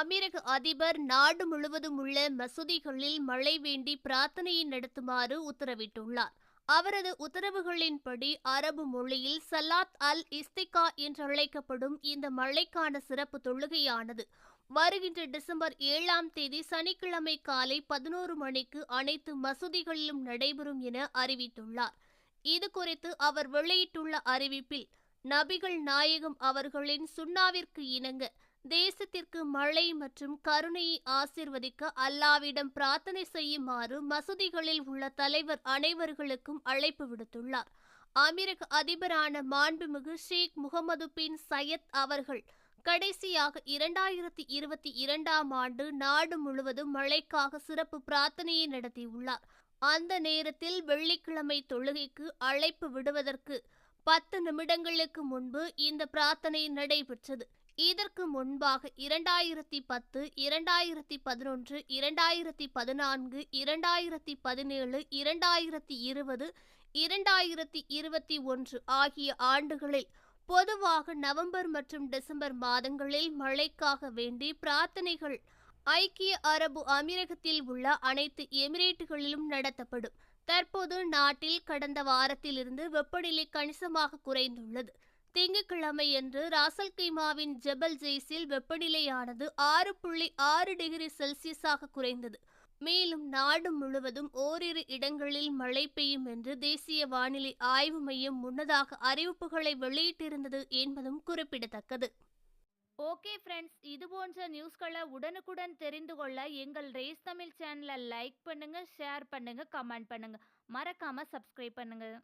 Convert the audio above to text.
அமீரக அதிபர் நாடு முழுவதும் உள்ள மசூதிகளில் மழை வேண்டி பிரார்த்தனையை நடத்துமாறு உத்தரவிட்டுள்ளார். அவரது உத்தரவுகளின்படி அரபு மொழியில் சலாத் அல் இஸ்திகா என்றழைக்கப்படும் இந்த மழைக்கான சிறப்பு தொழுகையானது வருகின்ற டிசம்பர் ஏழாம் தேதி சனிக்கிழமை காலை பதினோரு மணிக்கு அனைத்து மசூதிகளிலும் நடைபெறும் என அறிவித்துள்ளார். இது குறித்து அவர் வெளியிட்டுள்ள அறிவிப்பில் நபிகள் நாயகம் அவர்களின் சுண்ணாவிற்கு இணங்க தேசத்திற்கு மழை மற்றும் கருணையை ஆசிர்வதிக்க அல்லாவிடம் பிரார்த்தனை செய்யுமாறு மசூதிகளில் உள்ள தலைவர் அனைவர்களுக்கும் அழைப்பு விடுத்துள்ளார். அமீரக அதிபரான மாண்புமிகு ஷேக் முகமது பின் சையத் அவர்கள் கடைசியாக இரண்டாயிரத்தி இருபத்தி இரண்டாம் ஆண்டு நாடு முழுவதும் மழைக்காக சிறப்பு பிரார்த்தனையை நடத்தியுள்ளார். அந்த நேரத்தில் வெள்ளிக்கிழமை தொழுகைக்கு அழைப்பு விடுவதற்கு பத்து நிமிடங்களுக்கு முன்பு இந்த பிரார்த்தனை நடைபெற்றது. இதற்கு முன்பாக இரண்டாயிரத்தி பத்து இரண்டாயிரத்தி பதினொன்று இரண்டாயிரத்தி பதினான்கு இரண்டாயிரத்தி பதினேழு இரண்டாயிரத்தி இருபது இரண்டாயிரத்தி இருபத்தி ஒன்று ஆகிய ஆண்டுகளில் பொதுவாக நவம்பர் மற்றும் டிசம்பர் மாதங்களில் மழைக்காக வேண்டி பிரார்த்தனைகள் ஐக்கிய அரபு அமீரகத்தில் உள்ள அனைத்து எமிரேட்டுகளிலும் நடத்தப்படும். தற்போது நாட்டில் கடந்த வாரத்திலிருந்து வெப்பநிலை கணிசமாக குறைந்துள்ளது. திங்கட்கிழமையன்று ராசல்கைமாவின் ஜெபல் ஜெய்ஸில் வெப்பநிலையானது ஆறு புள்ளி ஆறு டிகிரி செல்சியஸாக குறைந்தது. மேலும் நாடு முழுவதும் ஓரிரு இடங்களில் மழை பெய்யும் என்று தேசிய வானிலை ஆய்வு மையம் முன்னதாக அறிவிப்புகளை வெளியிட்டிருந்தது என்பதும் குறிப்பிடத்தக்கது. ஓகே ஃப்ரெண்ட்ஸ் இது போன்ற நியூஸ்களை உடனுக்குடன் தெரிந்து கொள்ள எங்கள் ரேஸ் தமிழ் சேனலை லைக் பண்ணுங்கள் ஷேர் பண்ணுங்கள் கமெண்ட் பண்ணுங்கள் மறக்காமல் சப்ஸ்கிரைப் பண்ணுங்கள்